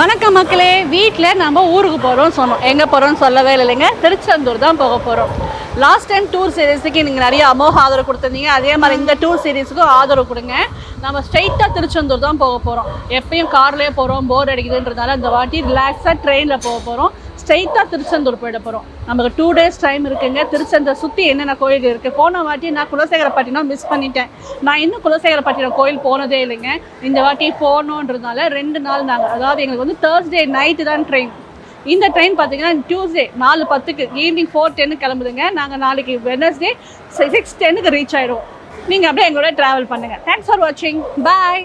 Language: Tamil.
வணக்கம் மக்களே வீட்டில் நம்ம ஊருக்கு போகிறோம் சொன்னோம். எங்கே போகிறோம்னு சொல்லவே இல்லைங்க. திருச்செந்தூர் தான் போக போகிறோம் லாஸ்ட் டைம் டூர் சீரீஸுக்கு நீங்கள் நிறைய அமோக ஆதரவு கொடுத்துருந்தீங்க. அதே மாதிரி இந்த டூர் சீரீஸுக்கும் ஆதரவு கொடுங்க. நம்ம ஸ்ட்ரைட்டாக திருச்செந்தூர் தான் போக போகிறோம் எப்பயும் கார்லேயே போகிறோம் போர் அடிக்குதுன்றதால இந்த வாட்டி ரிலாக்ஸாக ட்ரெயினில் போக போகிறோம் ஸ்ட்ரைட்டாக திருச்செந்தூர் போயிட போகிறோம் நமக்கு டூ டேஸ் டைம் இருக்குங்க. திருச்செந்தூர் சுற்றி என்னென்ன கோயில் இருக்குது போன வாட்டி நான் குலசேகரப்பட்டினம் மிஸ் பண்ணிட்டேன். நான் இன்னும் குலசேகரப்பட்டினம் கோயில் போனதே இல்லைங்க. இந்த வாட்டி போகணுன்றதுனால ரெண்டு நாள் நாங்கள் அதாவது எங்களுக்கு வந்து தேர்ஸ்டே நைட்டு தான் ட்ரெயின் இந்த ட்ரெயின் பார்த்தீங்கன்னா டியூஸ்டே நாலு பத்துக்கு ஈவினிங் ஃபோர் டென்னு கிளம்புதுங்க. நாங்கள் நாளைக்கு வெனஸ்டே சிக்ஸ் டென்னுக்கு ரீச் ஆயிடுவோம். நீங்கள் அப்படியே எங்களோட ட்ராவல் பண்ணுங்கள் தேங்க்ஸ் ஃபார் வாட்சிங் பாய்